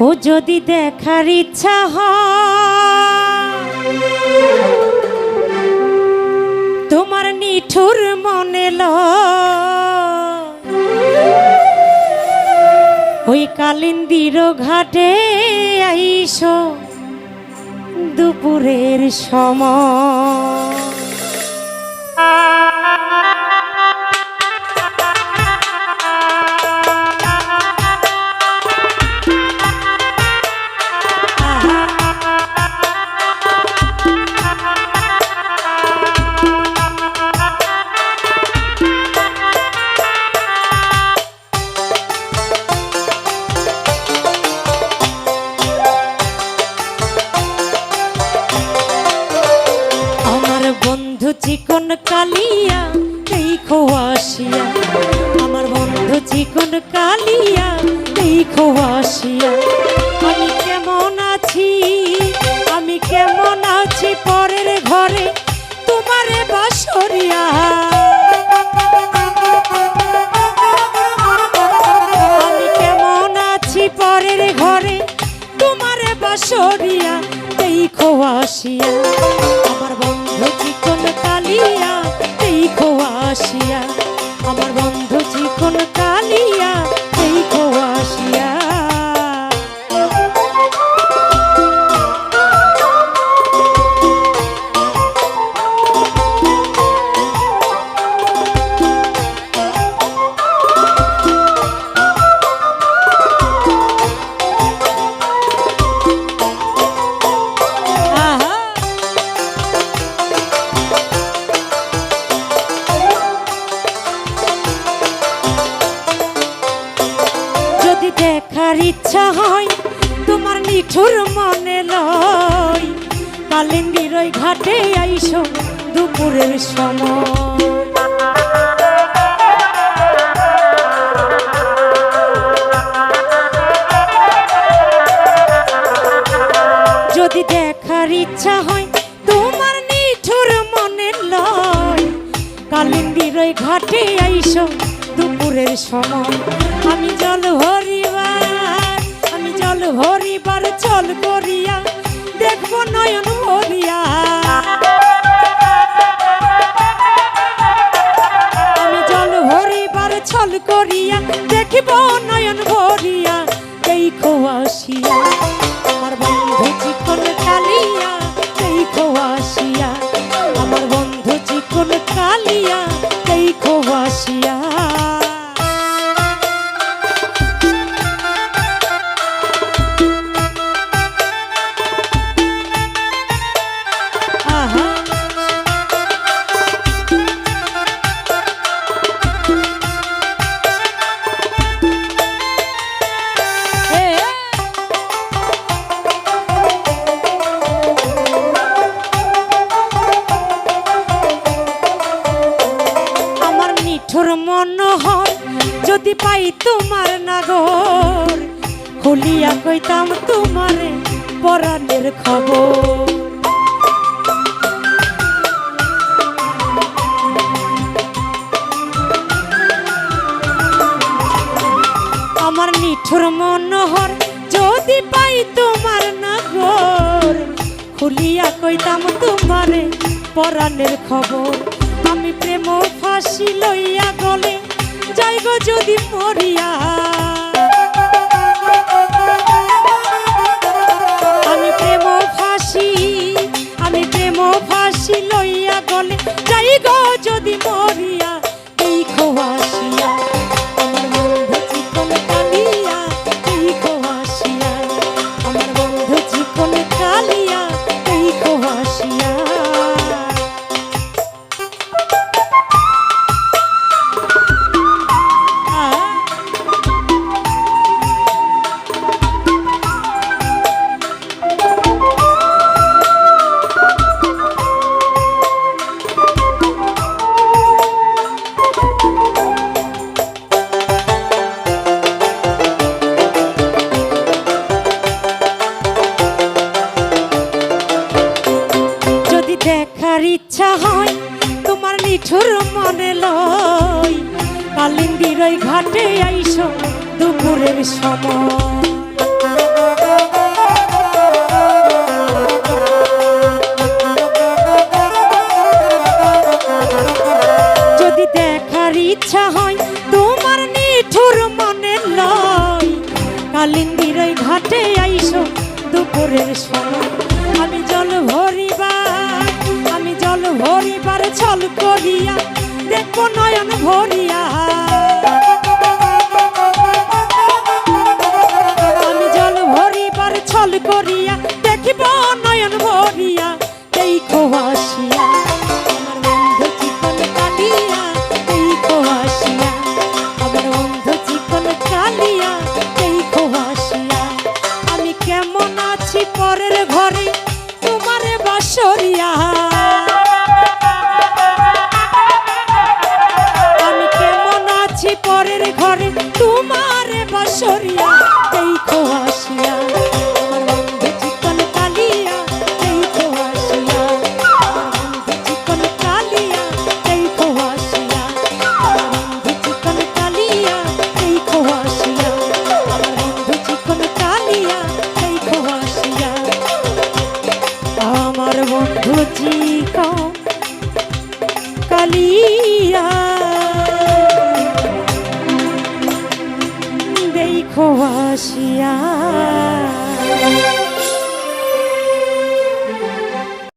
ও যদি দেখার ইচ্ছা তোমার নিঠুর মনে ওই কালিন্দির ঘাটে আইসো দুপুরের সময়। চিকন কালিয়া এই খোয়াশিয়া আমার বন্ধু চিকন কালিয়া এই খোয়াশিয়া আমি কেমন আছি? আমি কেমন আছি পরের ঘরে? তোমারে বাসরিয়া। আমি কেমন আছি পরের ঘরে? তোমারে বাসরিয়া এই খোয়াশিয়া আমার বন্ধু কালিয়া এই খোয়াশিয়া আমার বন্ধু চিকন নিঠুর মনে লয়। কালিন্দির ওই ঘাটে আইসো দুপুরের সময়। যদি দেখার ইচ্ছা হয় তোমার নিঠুর মনে লয়। কালিন্দির ওই ঘাটে আইসো দুপুরের সময়। আমি চল করিয়া, দেখব নয়ন ভরিয়া। আমি জল হরিবার ছল করিয়া, দেখিব নয়ন ভরিয়া, এই খোয়াশিয়া। আমার বন্ধু চিকন কালিয়া, এই খোয়াশিয়া। আমার পাই তোমার নাগর। খুলিয়া কইতাম তোমারে পরাণের খবর। আমার নিঠুর মনোহর যদি পাই তোমার নাগর, খুলিয়া কইতাম তোমারে পরাণের খবর। আমি প্রেম ফাঁসি গলে যাইব যদি মরিয়া। আমি প্রেম ফাঁসি, আমি প্রেম ফাঁসি লইয়া গলে যাই গো যদি মরিয়া। কিছুর মনে লই কালিন্দির ওই ঘাটে আইসো দুপুরের সময়। যদি দেখার ইচ্ছা হয় তোমার নিঠুর মনে লয়। কালিন্দির ওই ঘাটে আইসো দুপুরের সময়। করিয়া দেখব নয়ন ভরিয়া। আমি জল ভরিবার ছল করিয়া, দেখিব নয়ন ভরিয়া, দেখো আসিয়া। দেখো দেখো কেমন আছি পরের ঘরে, তোমারে বাসরিয়া। জ্বালিয়া দেখো আসিয়া।